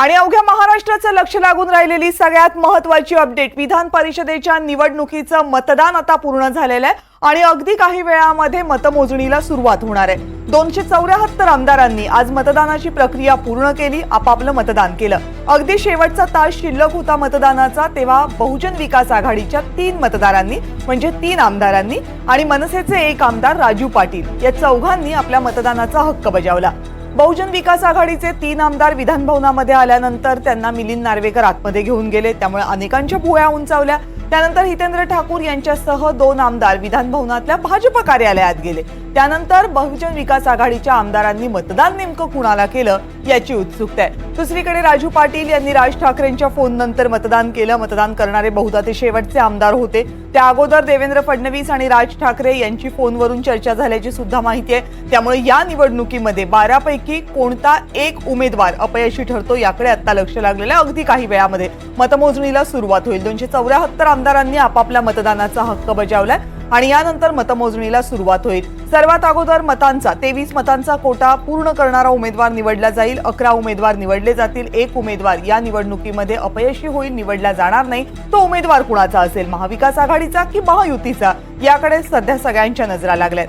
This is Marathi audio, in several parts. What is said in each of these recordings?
आणि अवघ्या महाराष्ट्राचं लक्ष लागून राहिलेली सगळ्यात महत्वाची अपडेट विधान परिषदेच्या निवडणुकीचं मतदान आता पूर्ण झालेलं आहे आणि अगदी काही वेळामध्ये मतमोजणीला सुरुवात होणार आहे. दोनशे चौऱ्याहत्तर आमदारांनी आज मतदानाची प्रक्रिया पूर्ण केली आपापलं मतदान केलं. अगदी शेवटचा तास शिल्लक होता मतदानाचा तेव्हा बहुजन विकास आघाडीच्या तीन मतदारांनी म्हणजे तीन आमदारांनी आणि मनसेचे एक आमदार राजू पाटील या चौघांनी आपल्या मतदानाचा हक्क बजावला. बहुजन विकास आघाडीचे तीन आमदार विधानभवनामध्ये आल्यानंतर त्यांना मिलिंद नार्वेकर आतमध्ये घेऊन गेले. त्यामुळे अनेकांच्या भुया उंचावल्या. त्यानंतर हितेंद्र ठाकूर यांच्यासह दोन आमदार विधानभवनातल्या भाजप कार्यालयात गेले. त्यानंतर बहुजन विकास आघाडीच्या आमदारांनी मतदान नेमकं कुणाला केलं याची उत्सुकता आहे. दुसरीकडे राजू पाटील यांनी राज ठाकरेंच्या फोन नंतर मतदान केलं. मतदान करणारे बहुधा ते शेवटचे आमदार होते. त्या अगोदर देवेंद्र फडणवीस आणि राज ठाकरे यांची फोनवरून चर्चा झाल्याची सुद्धा माहिती आहे. त्यामुळे या निवडणुकीमध्ये बारापैकी कोणता एक उमेदवार अपयशी ठरतो याकडे आता लक्ष लागलेलं आहे. अगदी काही वेळामध्ये मतमोजणीला सुरुवात होईल. दोनशे चौऱ्याहत्तर आमदारांनी आपापल्या मतदानाचा हक्क बजावलाय. आणि यानंतर मतमोजणीला सुरुवात होईल. सर्वात अगोदर मतांचा तेवीस मतांचा कोटा पूर्ण करणारा उमेदवार निवडला जाईल. अकरा उमेदवार निवडले जातील. एक उमेदवार या निवडणुकीमध्ये अपयशी होईल निवडला जाणार नाही. तो उमेदवार कुणाचा असेल? महाविकास आघाडीचा की महायुतीचा? याकडे सध्या सगळ्यांच्या नजरा लागल्यात.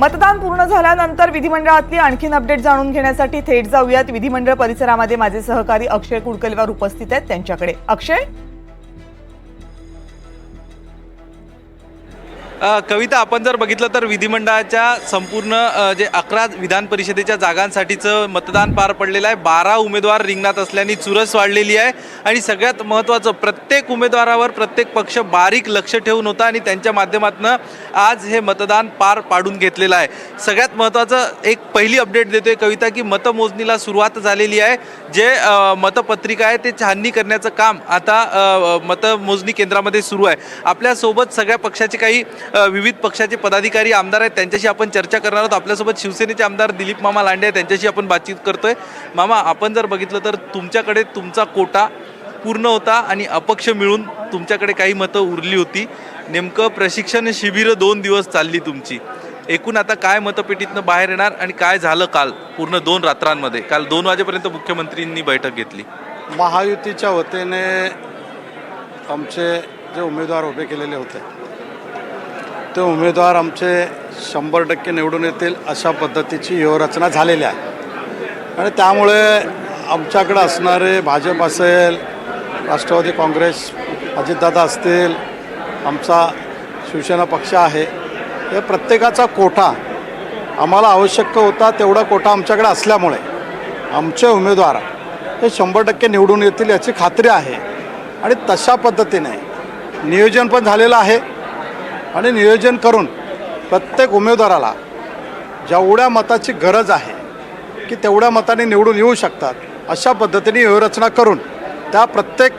मतदान पूर्ण झाल्यानंतर विधिमंडळातली आणखीन अपडेट जाणून घेण्यासाठी थेट जाऊयात. विधिमंडळ परिसरामध्ये माझे सहकारी अक्षय कुडकलवार उपस्थित आहेत त्यांच्याकडे. अक्षय? कविता आपण जर बघितलं तर विधिमंडळाच्या संपूर्ण जे अकरा विधान परिषदेच्या जागांसाठीचं मतदान पार पडलेलं आहे. बारा उमेदवार रिंगणात असल्याने चुरस वाढलेली आहे. आणि सगळ्यात महत्त्वाचं प्रत्येक उमेदवारावर प्रत्येक पक्ष बारीक लक्ष ठेवून होता आणि त्यांच्या माध्यमातून आज हे मतदान पार पाडून घेतलेलं आहे. सगळ्यात महत्त्वाचं एक पहिली अपडेट देतोय कविता की मतमोजणीला सुरुवात झालेली आहे. जे मतपत्रिका आहे ते छाननी करण्याचं काम आता मतमोजणी केंद्रामध्ये सुरू आहे. आपल्यासोबत सगळ्या पक्षाचे काही विविध पक्षाचे पदाधिकारी आमदार आहेत. त्यांच्याशी आपण चर्चा करणार आहोत. आपल्यासोबत शिवसेनेचे आमदार दिलीप मामा लांडे आहेत. त्यांच्याशी आपण बातचीत करतोय. मामा आपण जर बघितलं तर तुमच्याकडे तुमचा कोटा पूर्ण होता आणि अपक्ष मिळून तुमच्याकडे काही मतं उरली होती. नेमकं प्रशिक्षण शिबिरं दोन दिवस चालली तुमची. एकूण आता काय मतपेटीतनं बाहेर येणार आणि काय झालं काल पूर्ण दोन रात्रांमध्ये? काल दोन वाजेपर्यंत मुख्यमंत्रींनी बैठक घेतली. महायुतीच्या वतीने आमचे जे उमेदवार उभे केलेले होते ते उमेदवार आमचे शंभर टक्के निवडून येतील अशा पद्धतीची व्यूहरचना झालेली आहे. आणि त्यामुळे आमच्याकडे असणारे भाजप असेल राष्ट्रवादी काँग्रेस अजितदादा असतील आमचा शिवसेना पक्ष आहे हे प्रत्येकाचा कोटा आम्हाला आवश्यक होता तेवढा कोटा आमच्याकडे असल्यामुळे आमचे उमेदवार हे शंभर टक्के निवडून येतील याची खात्री आहे. आणि तशा पद्धतीने नियोजन पण झालेलं आहे. आणि नियोजन करून प्रत्येक उमेदवाराला जेवढ्या मताची गरज आहे की तेवढ्या मताने निवडून येऊ शकतात अशा पद्धतीने व्यूहरचना करून त्या प्रत्येक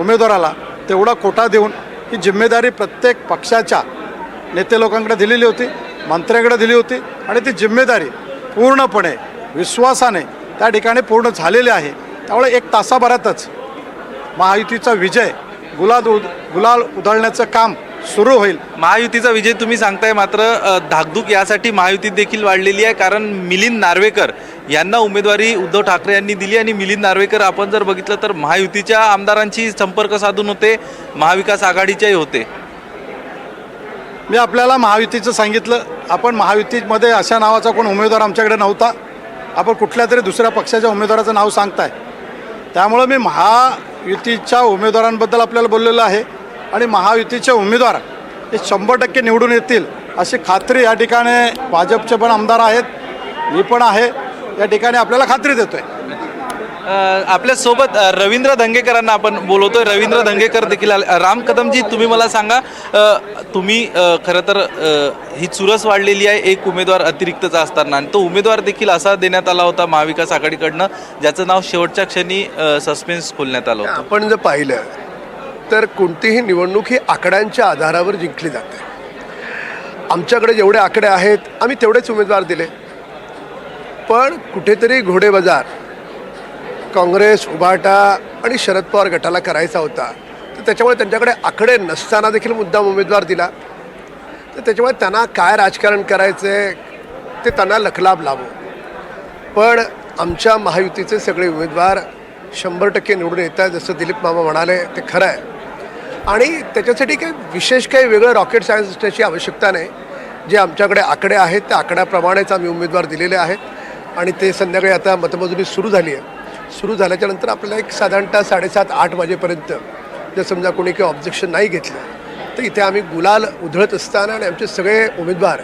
उमेदवाराला तेवढा कोटा देऊन ही जिम्मेदारी प्रत्येक पक्षाच्या नेते लोकांकडे दिलेली होती मंत्र्याकडे दिली होती आणि ती जिम्मेदारी पूर्णपणे विश्वासाने त्या ठिकाणी पूर्ण झालेली आहे. त्यामुळे एक तासाभरातच महायुतीचा विजय गुलाल उद गुलाल उधळण्याचं काम सुरू होईल. महायुतीचा विजय तुम्ही सांगताय मात्र धाकधूक यासाठी महायुतीत देखील वाढलेली आहे. कारण मिलिंद नार्वेकर यांना उमेदवारी उद्धव ठाकरे यांनी दिली आणि मिलिंद नार्वेकर आपण जर बघितलं तर महायुतीच्या आमदारांशी संपर्क साधून होते महाविकास आघाडीच्याही होते. मी आपल्याला महायुतीचं सांगितलं. आपण महायुतीमध्ये अशा नावाचा कोण उमेदवार आमच्याकडे नव्हता. आपण कुठल्या तरी दुसऱ्या पक्षाच्या उमेदवाराचं नाव सांगताय. त्यामुळं मी महायुतीच्या उमेदवारांबद्दल आपल्याला बोललेलं आहे. आणि महायुतीचे उमेदवार हे शंभर टक्के निवडून येतील अशी खात्री या ठिकाणी भाजपचे पण आमदार आहेत. मी पण आहे. या ठिकाणी आपल्याला खात्री देतोय. अ, आपल्यासोबत रवींद्र धंगेकरांना आपण बोलवतोय. रवींद्र धंगेकर देखील आले. राम कदमजी तुम्ही मला सांगा तुम्ही खरं तर ही चुरस वाढलेली आहे एक उमेदवार अतिरिक्तचा असताना. आणि तो उमेदवार देखील असा देण्यात आला होता महाविकास आघाडीकडनं ज्याचं नाव शेवटच्या क्षणी सस्पेन्स खोलण्यात आलं होतं. आपण जर पाहिलं तर कोणतीही निवडणूक ही आकड्यांच्या आधारावर जिंकली जाते. आमच्याकडे जेवढे आकडे आहेत आम्ही तेवढेच उमेदवार दिले. पण कुठेतरी घोडेबाजार काँग्रेस उभाटा आणि शरद पवार गटाला करायचा होता. तर त्याच्यामुळे त्यांच्याकडे आकडे नसताना देखील मुद्दाम उमेदवार दिला. तर त्याच्यामुळे त्यांना काय राजकारण करायचं आहे ते त्यांना लखलाभ लावो. पण आमच्या महायुतीचे सगळे उमेदवार शंभर टक्के निवडून येत आहेत जसं दिलीप मामा म्हणाले ते खरं आहे आणि त्याच्यासाठी काही विशेष काही वेगळं रॉकेट सायन्सची आवश्यकता नाही. जे आमच्याकडे आकडे आहेत त्या आकड्याप्रमाणेच आम्ही उमेदवार दिलेले आहेत. आणि ते संध्याकाळी आता मतमोजणी सुरू झाली आहे. सुरू झाल्याच्यानंतर आपल्याला एक साधारणतः साडेसात आठ वाजेपर्यंत जर समजा कोणी काही ऑब्जेक्शन नाही घेतलं तर इथे आम्ही गुलाल उधळत असताना आणि आमचे सगळे उमेदवार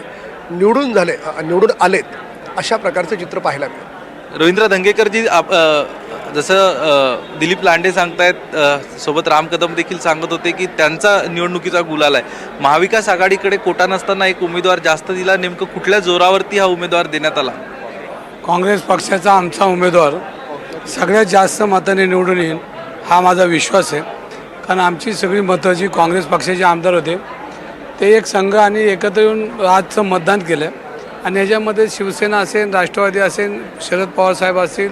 निवडून झाले निवडून आलेत अशा प्रकारचं चित्र पाहायला मिळतं. रवींद्र धंगेकरजी आप जसं दिलीप लांडे सांगतायत सोबत राम कदम देखील सांगत होते की त्यांचा निवडणुकीचा गुलाल आहे. महाविकास आघाडीकडे कोटा नसताना एक उमेदवार जास्त दिला नेमकं कुठल्या जोरावरती हा उमेदवार देण्यात आला? काँग्रेस पक्षाचा आमचा उमेदवार सगळ्यात जास्त मताने निवडून येईल हा माझा विश्वास आहे. कारण आमची सगळी मतं जी काँग्रेस पक्षाचे आमदार होते ते एक संघ आणि एकत्र येऊन आजचं मतदान केलं. आणि याच्यामध्ये शिवसेना असेल राष्ट्रवादी असेल शरद पवार साहेब असतील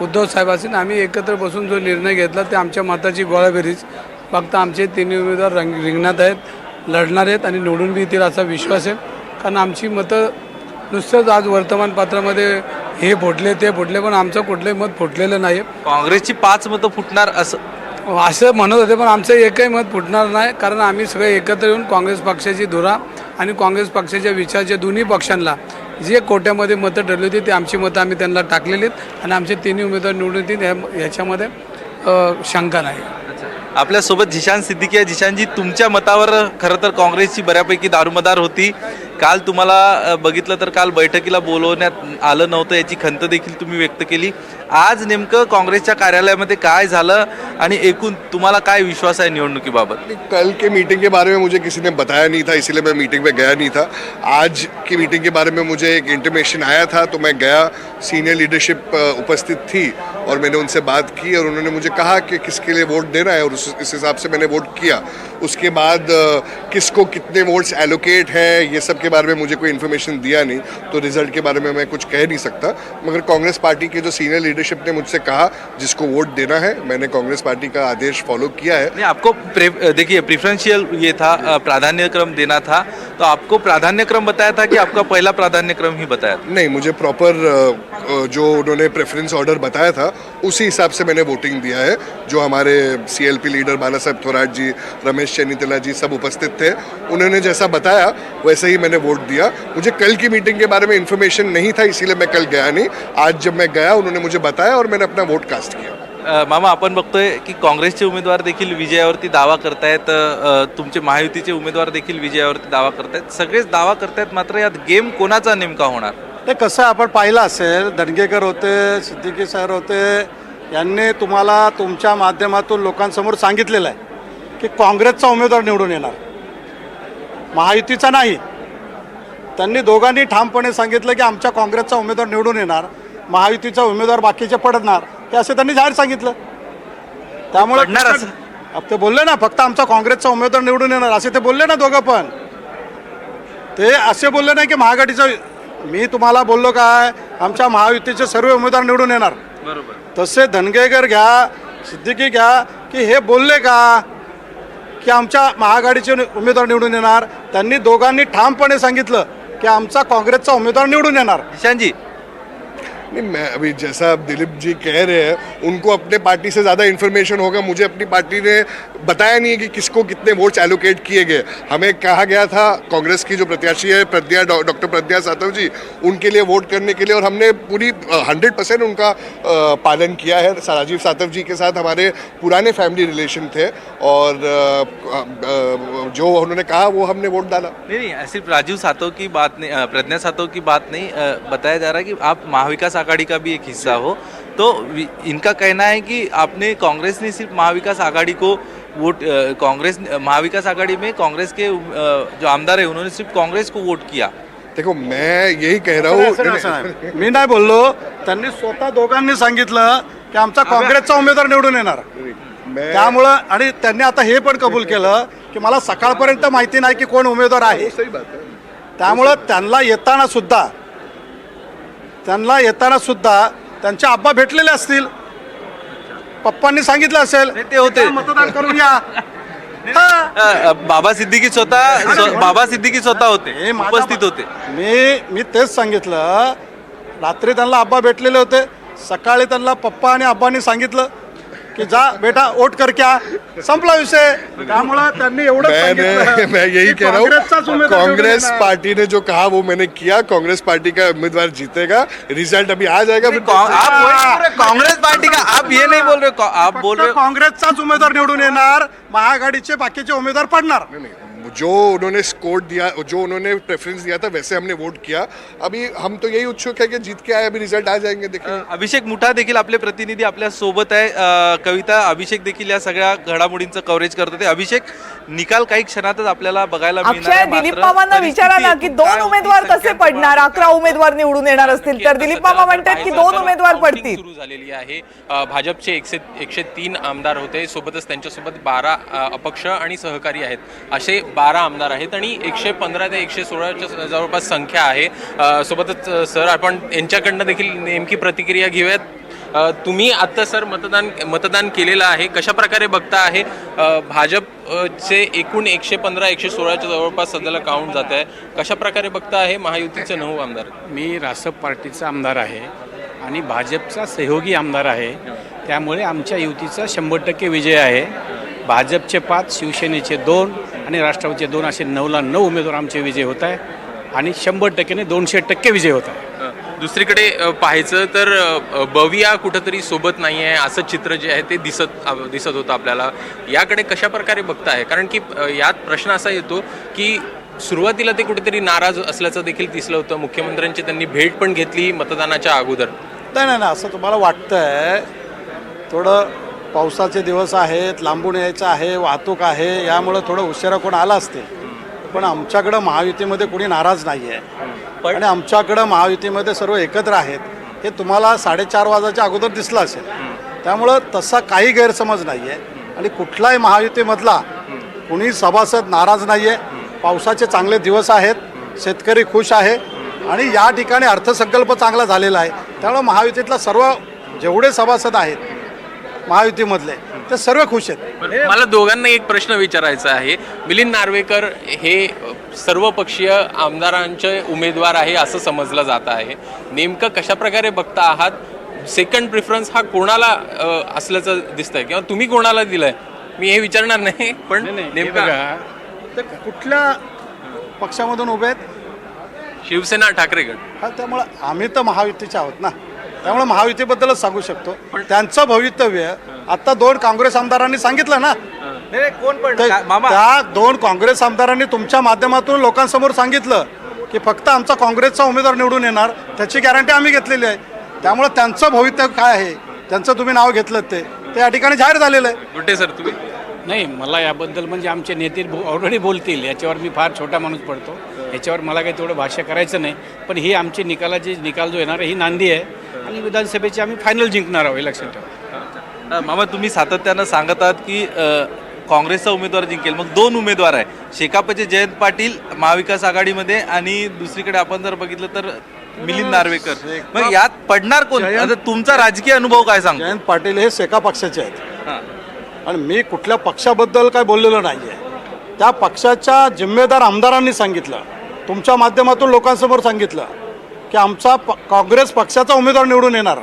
उद्धव साहेब असतील आम्ही एकत्र बसून जो निर्णय घेतला ते आमच्या मताची गोळाबेरीज. फक्त आमचे तिन्ही उमेदवार रंग रिंगणात आहेत लढणार आहेत आणि निवडून बी येतील असा विश्वास आहे. कारण आमची मतं नुसतंच आज वर्तमानपत्रामध्ये हे फुटले ते फुटले पण आमचं कुठलंही मत फुटलेलं नाही काँग्रेसची पाच मतं फुटणार असं. असं म्हणत होते पण आमचं एकही मत फुटणार नाही. कारण आम्ही सगळे एकत्र येऊन काँग्रेस पक्षाची धुरा आणि काँग्रेस पक्षाच्या विचारच्या दोन्ही पक्षांना जे कोट्यामध्ये मतं ठरली होती ते आमची मतं आम्ही त्यांना टाकलेली आहेत. आणि आमचे तिन्ही उमेदवार निवडून येतील ह्या- ह्याच्यामध्ये शंका नाही. आपल्यासोबत झिशान सिद्दीकी आहे. जिशानजी तुमच्या मतावर खरं तर काँग्रेसची बऱ्यापैकी दारुमदार होती. काल तुम्हाला बघितलं तर काल बैठकीला बोलवण्यात आलं नव्हतं याची खंत देखील तुम्ही व्यक्त केली. आज नेमकं काँग्रेसच्या कार्यालयामध्ये काय झालं आणि एकूण तुम्हाला काय विश्वास आहे निवडणुकीबाबत? कल के मीटिंग के बारे में मुझे किसी ने बताया नहीं था इसीलिए मैं मीटिंग में गया नहीं था। आज की मीटिंग के बारे में मुझे एक इंटीमेशन आया था तो मैं गया सीनियर लीडरशिप उपस्थित थी और मैंने उनसे बात की और उन्होंने मुझे कहा कि किसके लिए वोट देना है और उस इस हिसाब से मैंने वोट किया। उसके बाद किसको कितने वोट्स एलोकेट हैं ये सब के बारे में मुझे कोई इन्फॉर्मेशन दिया नहीं तो रिज़ल्ट के बारे में मैं कुछ कह नहीं सकता। मगर कांग्रेस पार्टी के जो सीनियर लीडरशिप ने मुझसे कहा जिसको वोट देना है मैंने कांग्रेस पार्टी का आदेश फॉलो किया है। आपको देखिए प्रिफरेंशियल ये था अ, प्राधान्यक्रम देना था। तो आपको प्राधान्यक्रम बताया था कि आपका पहला प्राधान्यक्रम ही बताया था? नहीं मुझे प्रॉपर जो उन्होंने प्रेफरेंस ऑर्डर बताया था उसी हिसाब से मैंने वोटिंग दिया है। जो हमारे सीएलपी लीडर बाला साहब थोराट जी रमेश चन्नीतला जी सब उपस्थित थे उन्होंने जैसा बताया वैसे ही मैंने वोट दिया। मुझे कल की मीटिंग के बारे में इन्फॉर्मेशन नहीं था इसीलिए मैं कल गया नहीं। आज जब मैं गया उन्होंने मुझे बताया और मैंने अपना वोट कास्ट किया। मामा आपण बघतोय की काँग्रेसचे उमेदवार देखील विजयावरती दावा करतायत तुमचे महायुतीचे उमेदवार देखील विजयावरती दावा करतायत. सगळेच दावा करतायत मात्र यात गेम कोणाचा नेमका होणार? ते कसं आपण पाहिलं असेल दणगेकर होते सिद्दीकी सर होते यांनी तुम्हाला तुमच्या माध्यमातून लोकांसमोर सांगितलेलं आहे की काँग्रेसचा उमेदवार निवडून येणार. महायुतीचा नाही. त्यांनी दोघांनी ठामपणे सांगितलं की आमच्या काँग्रेसचा उमेदवार निवडून येणार महायुतीचा उमेदवार बाकीचे पडणार हे असं त्यांनी जाहीर सांगितलं. त्यामुळे ते बोलले ना फक्त आमचा काँग्रेसचा उमेदवार निवडून येणार असे ते बोलले ना दोघं पण. ते असे बोलले नाही की महाआघाडीचा मी तुम्हाला बोललो काय आमच्या महायुतीचे सर्व उमेदवार निवडून येणार. बरोबर. तसे धनगेकर घ्या सिद्दीकी घ्या की हे बोलले का की आमच्या महाआघाडीचे उमेदवार निवडून येणार त्यांनी दोघांनी ठामपणे सांगितलं. की आमचा काँग्रेसचा उमेदवार निवडून येणार. ईशानजी नहीं, मैं अभी जैसा आप दिलीप जी कह रहे हैं, उनको अपने पार्टी से ज़्यादा इन्फॉर्मेशन होगा मुझे अपनी पार्टी ने बताया नहीं है कि किसको कितने वोट्स एलोकेट किए गए। हमें कहा गया था, कांग्रेस की जो प्रत्याशी है, प्रज्ञा डॉक्टर प्रज्ञा सातव जी, उनके लिए वोट करने के लिए, और हमने पूरी हंड्रेड परसेंट उनका पालन किया है। राजीव सातव जी के साथ हमारे पुराने फैमिली रिलेशन थे, और जो उन्होंने कहा, वो हमने वोट डाला। नहीं नहीं, सिर्फ़ राजीव सातव की बात नहीं प्रज्ञा सातव की बात नहीं बताया जा रहा है कि आप महाविकास आघाड़ी का भी एक हिस्सा हो। तो इनका कहना है कि आपने कांग्रेस ने सिर्फ महाविकास आघाड़ी को वोट कांग्रेस महाविकास आघाड़ी में कांग्रेस के जो आमदार है उन्होंने सिर्फ कांग्रेस को वोट किया। देखो मैं यही कह रहा हूँ. मी नाही बोललो त्यांनी स्वतः दोघांनी सांगितलं की आमचा काँग्रेसचा उमेदवार निवडून येणार. त्यामुळं आणि त्यांनी आता हे पण कबूल केलं की मला सकाळपर्यंत माहिती नाही की कोण उमेदवार आहे. है त्यामुळं त्यांना येताना सुद्धा त्यांना येताना सुद्धा त्यांचे आब्बा भेटलेले असतील. पप्पांनी सांगितलं असेल. ते होते. "या, मतदान करून या. बाबा सिद्दीकी स्वतः स्व- बाबा सिद्दीकी स्वतः होते. उपस्थित होते. मी मी तेच सांगितलं. रात्री त्यांना आब्बा भेटलेले होते. सकाळी त्यांना पप्पा आणि आब्बांनी सांगितलं. की जा बेटा वोट कर क्या? संपला विषय. त्यामुळं त्यांनी एवढं मैं यही कह रहा हूँ कांग्रेस पार्टी ने जो कहा वो मैंने किया कांग्रेस पार्टी का उम्मीदवार जीतेगा रिजल्ट अभी आ जाएगा फिर आप हो, कांग्रेस पार्टी का आप ये नहीं बोल रहे हो, आप बोल रहे हो। काँग्रेसचाच उमेदवार निवडून येणार महाआघाडीचे बाकीचे उमेदवार पडणार. जो उन्होंने स्कोर दिया जो उन्होंने प्रेफरेंस दिया था वैसे हमने वोट किया। अभी हम तो यही उत्सुक है कि जीत के आए अभी रिजल्ट आ जाएंगे देखिए। अभिषेक मुठा देखील आपले प्रतिनिधी आपल्यासोबत आहे. कविता अभिषेक देखील या सगळ्या घडामोडींचं कव्हरेज करत होते. अभिषेक निकाल काही क्षणातच आपल्याला बघायला मिळणार दिलीप मामांना विचारा ना की दोन उमेदवार कसे पडणार? अकरा उमेदवार निवडून येणार असतील तर दिलीप मामा म्हणतात की दोन उमेदवार पडतील. सुरू झालेली आहे. भाजपचे एकशे एकशे तीन आमदार होते. सोबतच त्यांच्यासोबत बारा अपक्ष आणि सहकारी आहेत. असे बारा बारा आमदार आहेत आणि एकशे पंधरा ते एकशे सोळाच्या जवळपास संख्या आहे. सोबतच सर आपण यांच्याकडनं देखील नेमकी प्रतिक्रिया घेऊयात. तुम्ही आत्ता सर मतदान मतदान केलेलं आहे. कशा प्रकारे बघता आहे? भाजपचे एकूण एकशे पंधरा एकशे सोळाच्या जवळपास सध्याला काउंट जात आहे. कशा प्रकारे बघता आहे महायुतीचे नऊ आमदार? मी रासप पार्टीचा आमदार आहे आणि भाजपचा सहयोगी आमदार आहे. त्यामुळे आमच्या युतीचा शंभर टक्के विजय आहे. भाजपचे पाच शिवसेनेचे दोन आणि राष्ट्रवादीचे दोन असे नऊला नऊ उमेदवार आमचे विजय होत आहे. आणि शंभर टक्केने दोनशे टक्के विजय होत आहे. दुसरीकडे पाहायचं तर बविया कुठंतरी सोबत नाही आहे असं चित्र जे आहे ते दिसत दिसत होतं आपल्याला. याकडे कशा प्रकारे बघता आहे कारण की यात प्रश्न असा येतो की सुरुवातीला ते कुठेतरी नाराज असल्याचं देखील दिसलं होतं. मुख्यमंत्र्यांची त्यांनी भेट पण घेतली मतदानाच्या अगोदर. नाही नाही नाही असं तुम्हाला वाटतंय थोडं पावसाचे दिवस आहेत लांबून यायचं आहे वाहतूक आहे यामुळं थोडं उशिरा कोण आला असतील पण आमच्याकडं महायुतीमध्ये कोणी नाराज नाही आहे आणि आमच्याकडं महायुतीमध्ये सर्व एकत्र आहेत. हे तुम्हाला साडेचार वाजाच्या अगोदर दिसलं असेल. त्यामुळं तसा काही गैरसमज नाही आहे आणि कुठलाही महायुतीमधला कुणी सभासद नाराज नाही आहे पावसाचे चांगले दिवस आहेत. शेतकरी खुश आहे. आणि या ठिकाणी अर्थसंकल्प चांगला झालेला आहे. त्यामुळे महायुतीतला सर्व जेवढे सभासद आहेत महायुतीमधले. ते सर्व खुश आहेत. मला दोघांना एक प्रश्न विचारायचा आहे. मिलिंद नार्वेकर हे अ, सर्वपक्षीय आमदारांचे उमेदवार आहे असं समजलं जात आहे. नेमकं कशा प्रकारे बघता आहात? सेकंड प्रिफरन्स हा कोणाला अ, असल्याचं दिसतंय? किंवा तुम्ही कोणाला दिलंय? मी हे विचारणार नाही पण हे नेमका बघा. ते कुठल्या पक्षामधून उभे आहेत? शिवसेना ठाकरे गट हा त्यामुळं आम्ही तर महायुतीचे आहोत ना. त्यामुळे महायुतीबद्दलच सांगू शकतो. पण त्यांचं भवितव्य आता दोन काँग्रेस आमदारांनी सांगितलं ना. कोण पण त्या दोन काँग्रेस आमदारांनी तुमच्या माध्यमातून लोकांसमोर सांगितलं की फक्त आमचा काँग्रेसचा उमेदवार निवडून येणार त्याची गॅरंटी आम्ही घेतलेली आहे. त्यामुळे त्यांचं भवितव्य काय आहे? त्यांचं तुम्ही नाव घेतलं ते. ते या ठिकाणी जाहीर झालेलं आहे. सर तुम्ही? नाही मला याबद्दल म्हणजे आमचे नेते ऑलरेडी बोलतील याच्यावर मी फार छोटा माणूस पडतो. याच्यावर मला काही तेवढं भाष्य करायचं नाही. पण ही आमची निकालाची निकाल जो येणार आहे ही नांदी आहे. आणि विधानसभेची आम्ही फायनल जिंकणार आहोत लक्षात ठेवा मामा तुम्ही सातत्यानं सांगत आहात की काँग्रेसचा उमेदवार जिंकेल. मग दोन उमेदवार आहे शेकापचे जयंत पाटील महाविकास आघाडीमध्ये आणि दुसरीकडे आपण जर बघितलं तर मिलिंद नार्वेकर. मग यात पडणार कोण? आता तुमचा राजकीय अनुभव काय सांगतो? जयंत पाटील हे सेका पक्षाचे आहेत. हां. आणि मी कुठल्या पक्षाबद्दल काय बोललेलो नाही आहे त्या पक्षाच्या जिम्मेदार आमदारांनी सांगितलं. तुमच्या माध्यमातून लोकांसमोर सांगितलं की आमचा प काँग्रेस पक्षाचा उमेदवार निवडून येणार.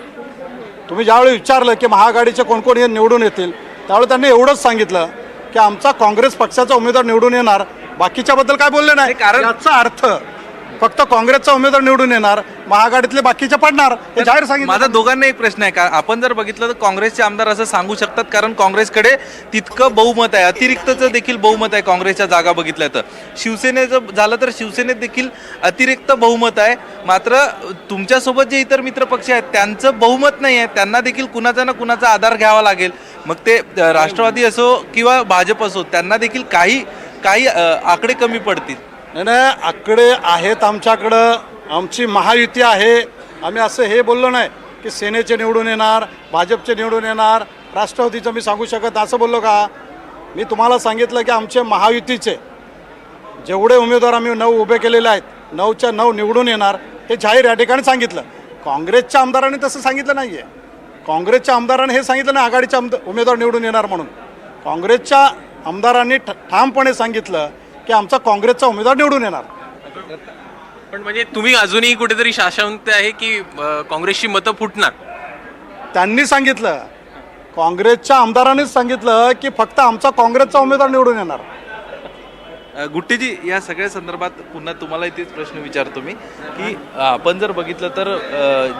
तुम्ही ज्यावेळी विचारलं की महाआघाडीचे कोण कोण हे निवडून येतील त्यावेळी त्यांनी एवढंच सांगितलं की आमचा काँग्रेस पक्षाचा उमेदवार निवडून येणार. बाकीच्याबद्दल काय बोलले नाही? कारण- याचा अर्थ फक्त काँग्रेसचा उमेदवार निवडून येणार महाआघाडीतले बाकीचे पडणार हे जाहीर सांगितलं. माझा दोघांना एक प्रश्न आहे का आपण जर बघितलं तर काँग्रेसचे आमदार असं सांगू शकतात कारण काँग्रेसकडे तितकं बहुमत आहे अतिरिक्तचं देखील बहुमत आहे काँग्रेसच्या जागा बघितल्या तर. शिवसेनेचं झालं तर शिवसेनेत देखील अतिरिक्त बहुमत आहे. मात्र तुमच्यासोबत जे इतर मित्र पक्ष आहेत त्यांचं बहुमत नाही आहे त्यांना देखील कुणाचा ना कुणाचा आधार घ्यावा लागेल. मग ते राष्ट्रवादी असो किंवा भाजप असो त्यांना देखील काही काही आकडे कमी पडतील. नाही नाही आकडे आहेत आमच्याकडं. आमची महायुती आहे. आम्ही असं हे बोललो नाही की सेनेचे निवडून येणार भाजपचे निवडून येणार राष्ट्रवादीचं मी सांगू शकत असं बोललो का? मी तुम्हाला सांगितलं की आमचे महायुतीचे जेवढे उमेदवार आम्ही नऊ उभे केलेले आहेत नऊच्या नऊ निवडून येणार हे जाहीर या ठिकाणी सांगितलं. काँग्रेसच्या आमदारांनी तसं सांगितलं नाही आहे काँग्रेसच्या आमदारांनी हे सांगितलं नाही आघाडीच्या आमद उमेदवार निवडून येणार म्हणून. काँग्रेसच्या आमदारांनी ठ ठामपणे सांगितलं की आमचा काँग्रेसचा उमेदवार निवडून येणार. पण म्हणजे तुम्ही अजूनही कुठेतरी शासवते आहे की अ, काँग्रेसची मतं फुटणार? त्यांनी सांगितलं. काँग्रेसच्या आमदारांनीच सांगितलं की फक्त आमचा काँग्रेसचा उमेदवार निवडून येणार. गुट्टेजी या सगळ्या संदर्भात पुन्हा तुम्हाला इथेच प्रश्न विचारतो मी की आपण जर बघितलं तर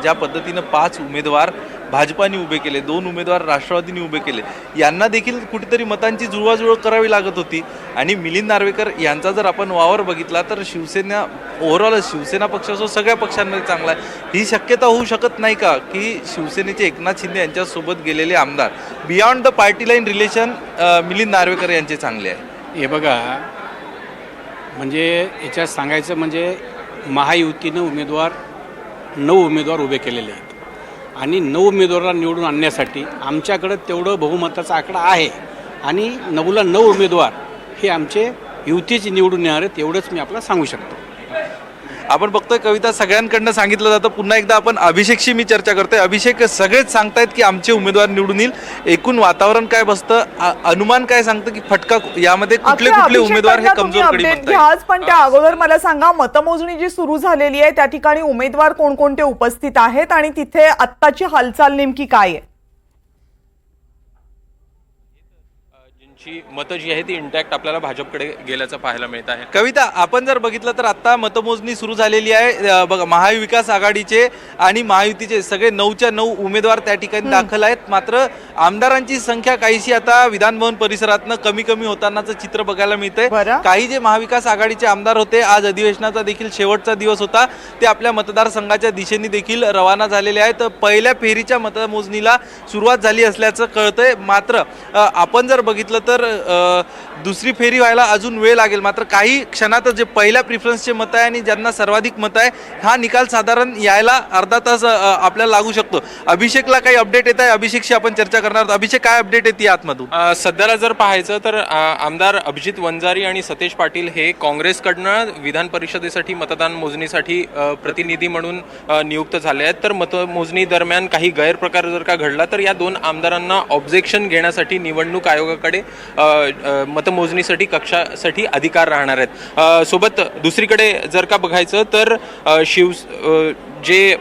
ज्या पद्धतीनं पाच उमेदवार भाजपाने उभे केले दोन उमेदवार राष्ट्रवादीने उभे केले यांना देखील कुठेतरी मतांची जुळवाजुळव करावी लागत होती. आणि मिलिंद नार्वेकर यांचा जर आपण वावर बघितला तर शिवसेना ओव्हरऑल शिवसेना पक्ष असो सगळ्या पक्षांमध्ये चांगला आहे. ही शक्यता होऊ शकत नाही का की शिवसेनेचे एकनाथ शिंदे यांच्यासोबत गेलेले आमदार? Beyond the party line relation Milind Narvekar यांचे चांगले आहे. हे बघा म्हणजे याच्यात सांगायचं म्हणजे महायुतीनं उमेदवार नऊ उमेदवार उभे केलेले आहेत. आणि नऊ उमेदवाराला निवडून आणण्यासाठी आमच्याकडं तेवढं बहुमताचा आकडा आहे. आणि नऊला नऊ उमेदवार हे आमचे युतीचे निवडून येणार आहेत एवढंच मी आपल्याला सांगू शकतो. आपण बघतोय कविता सगळ्यांकडनं सांगितलं जातं. पुन्हा एकदा आपण अभिषेकशी मी चर्चा करतोय. अभिषेक सगळेच सांगतायत की आमचे उमेदवार निवडून येईल. एकूण वातावरण काय बसतं? अनुमान काय सांगतं की फटका यामध्ये कुठले कुठले उमेदवार हे कमजोर पण त्या अगोदर मला सांगा मतमोजणी जी सुरू झालेली आहे त्या ठिकाणी उमेदवार कोणकोणते उपस्थित आहेत आणि तिथे आत्ताची हालचाल नेमकी काय आहे? मतं जी आहे ती इंटॅक्ट आपल्याला भाजपकडे गेल्याचं पाहायला मिळत आहे. कविता आपण जर बघितलं तर आता मतमोजणी सुरू झालेली आहे. बघा महाविकास आघाडीचे आणि महायुतीचे सगळे नऊच्या नऊ उमेदवार त्या ठिकाणी दाखल आहेत. मात्र आमदारांची संख्या काहीशी आता विधानभवन परिसरातनं कमी कमी होतानाचं चित्र बघायला मिळतंय. काही जे महाविकास आघाडीचे आमदार होते आज अधिवेशनाचा देखील शेवटचा दिवस होता. ते आपल्या मतदारसंघाच्या दिशेने देखील रवाना झालेले आहेत. पहिल्या फेरीच्या मतमोजणीला सुरुवात झाली असल्याचं कळतंय. मात्र आपण जर बघितलं तर तर दुसरी फेरी व्हायला अजून वेळ लागेल. मात्र काही क्षणातच जे पहिल्या प्रिफरन्सचे मत आहे आणि ज्यांना सर्वाधिक मत आहे हा निकाल साधारण यायला अर्धा तास आपल्याला लागू शकतो. अभिषेकला काही अपडेट येत आहे? अभिषेकशी आपण चर्चा करणार आहोत. अभिषेक काय अपडेट येते आतमधून? सध्याला जर पाहायचं तर आमदार अभिजित वंजारी आणि सतेज पाटील हे काँग्रेसकडनं विधान परिषदेसाठी मतदान मोजणीसाठी प्रतिनिधी म्हणून नियुक्त झाले आहेत. तर मतमोजणी दरम्यान काही गैरप्रकार जर का घडला तर या दोन आमदारांना ऑब्जेक्शन घेण्यासाठी निवडणूक आयोगाकडे मतमोजणीसाठी कक्षासाठी अधिकार राहणार आहेत. सोबत दुसरीकडे जर का बघायचं तर शिव जे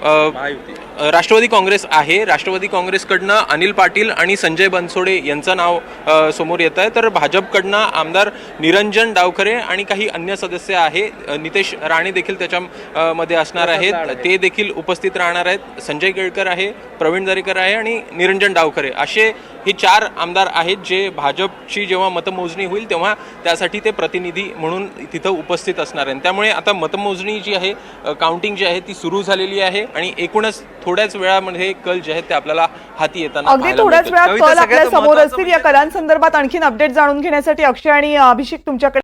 राष्ट्रवादी काँग्रेस आहे राष्ट्रवादी काँग्रेसकडनं अनिल पाटील आणि संजय बनसोडे यांचं नाव समोर येत आहे. तर भाजपकडनं आमदार निरंजन डावखरे आणि काही अन्य सदस्य आहे. नितेश राणे देखील त्याच्या अ, मध्ये असणार आहेत. ते देखील उपस्थित राहणार आहेत. संजय केळकर आहे प्रवीण दरेकर आहे आणि निरंजन डावखरे. असे हे चार आमदार आहेत जे भाजपची जेव्हा मतमोजणी होईल तेव्हा त्यासाठी ते प्रतिनिधी म्हणून तिथं उपस्थित असणार आहेत त्यामुळे आता मतमोजणी जी आहे काउंटिंग जी आहे ती सुरू झालेली आहे आणि एकूणच थोड्याच वेळामध्ये कल जे आहेत ते आपल्याला हाती येताना अगदी थोड्याच. वेळात कल आपल्या सगळ्यात समोर असतील या कलांसंदर्भात आणखीन अपडेट जाणून घेण्यासाठी अक्षय आणि अभिषेक तुमच्याकडे